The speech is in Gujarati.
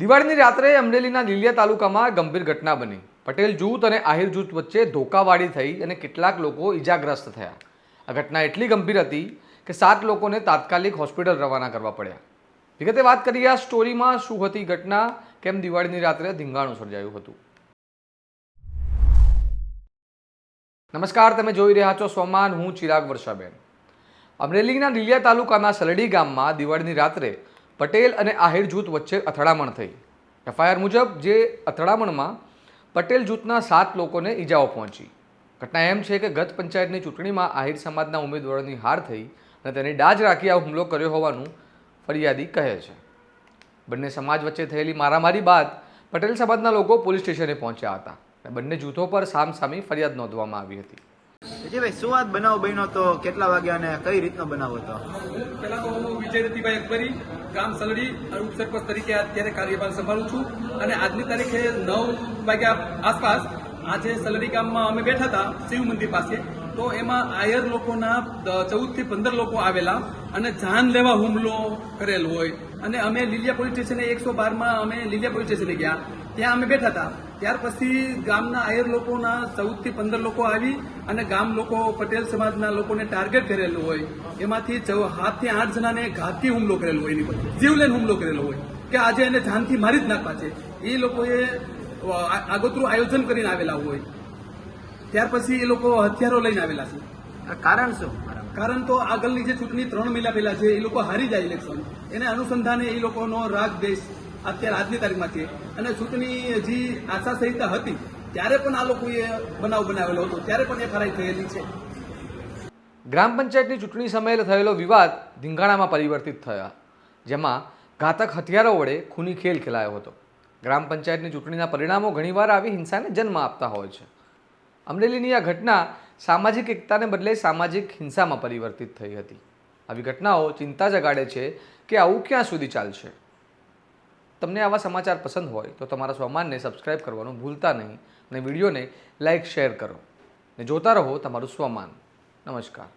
દિવાળીની રાત્રે અમરેલીના લીલિયા તાલુકામાં ગંભીર ઘટના બની. પટેલ જૂથ અને આહિર જૂથ વચ્ચે ધોકાવાળી થઈ અને કેટલાક લોકો ઈજાગ્રસ્ત થયા. આ ઘટના એટલી ગંભીર હતી કે સાત લોકોને તાત્કાલિક હોસ્પિટલ રવાના કરવા પડ્યા. વિગતે વાત કરીએ આ સ્ટોરીમાં શું હતી ઘટના, કેમ દિવાળીની રાત્રે ધીંગાણું સર્જાયું હતું. નમસ્કાર, તમે જોઈ રહ્યા છો સોમાન હું ચિરાગ વર્ષાબેન. અમરેલીના લીલિયા તાલુકાના સલડી ગામમાં દિવાળીની રાત્રે પટેલ અને આહિર જૂથ વચ્ચે અથડામણ થઈ. એફઆઈઆર મુજબ જે અથડામણમાં પટેલ જૂથના સાત લોકોને ઈજાઓ પહોંચી. ઘટના એમ છે કે ગત પંચાયતની ચૂંટણીમાં આહિર સમાજના ઉમેદવારોની હાર થઈ અને તેની ડાજ રાખી આ હુમલો કર્યો હોવાનું ફરિયાદી કહે છે. બંને સમાજ વચ્ચે થયેલી મારામારી બાદ પટેલ સમાજના લોકો પોલીસ સ્ટેશને પહોંચ્યા હતા અને બંને જૂથો પર સામસામી ફરિયાદ નોંધવામાં આવી હતી. વિજયભાઈ, શું વાત બનાવ બન્યો તો કેટલા વાગ્યા અને કઈ રીતનો બનાવ હતો પહેલા તો હું વિજય રતિભાઈ અકબરી, ગામ સલડી, અને ઉપસરપંચ તરીકે અત્યારે કાર્યભાર સંભાળું છું. અને આજની તારીખે નવ વાગ્યા આસપાસ આજે સલડી ગામમાં અમે બેઠા હતા, શિવ મંદિર પાસે. તો એમાં આયર લોકોના ચૌદથી પંદર લોકો આવેલા અને જાન લેવા હુમલો કરેલ હોય. અને અમે લીલિયા પોલીસ સ્ટેશને એકસો બારમાં અમે લીલિયા પોલીસ સ્ટેશને ગયા. ત્યાં અમે બેઠા હતા. ત્યાર પછી ગામના આયર લોકોના ચૌદથી પંદર લોકો આવી અને ગામ લોકો, પટેલ સમાજના લોકોને ટાર્ગેટ કરેલું હોય. એમાંથી સાતથી આઠ જણાને ઘાતથી હુમલો કરેલો હોય એની પર. જીવલેન હુમલો કરેલો હોય. કે આજે એને જાનથી મારી જ નાખવા છે. એ લોકોએ આગોતરું આયોજન કરીને આવેલા હોય. ત્યાર પછી એ લોકો હથિયારો લઈને આવેલા છે. કારણ શું? કારણ તો આગળની જે ચૂંટણી ત્રણ મહિના પહેલા છે એ લોકો હારી જાય ઇલેક્શન એને અનુસંધાને એ લોકોનો રાગ દેશ અત્યારે આજની તારીખમાં છે. અને ચૂંટણી જે આશા સંહિતા હતી ત્યારે પણ આ લોકોએ બનાવ બનાવેલો હતો. ત્યારે પણ એફઆરઆઈ થયેલી છે. ગ્રામ પંચાયતની ચૂંટણી સમયે થયેલો વિવાદ ધીંગાણામાં પરિવર્તિત થયા જેમાં ઘાતક હથિયારો વડે ખૂની ખેલ ખેલાયો હતો. ગ્રામ પંચાયતની ચૂંટણીના પરિણામો ઘણીવાર આવી હિંસાને જન્મ આપતા હોય છે. અમરેલીની આ ઘટના સામાજિક એકતાને બદલે સામાજિક હિંસામાં પરિવર્તિત થઈ હતી. આવી ઘટનાઓ ચિંતા જગાડે છે કે આવું ક્યાં સુધી ચાલશે? તમને આવા સમાચાર પસંદ હોય તો તમારા સ્વમાનને સબસ્ક્રાઇબ કરવાનું ભૂલતા નહીં અને વિડીયોને લાઇક, શેર કરો. ને જોતા રહો તમારું સ્વમાન નમસ્કાર.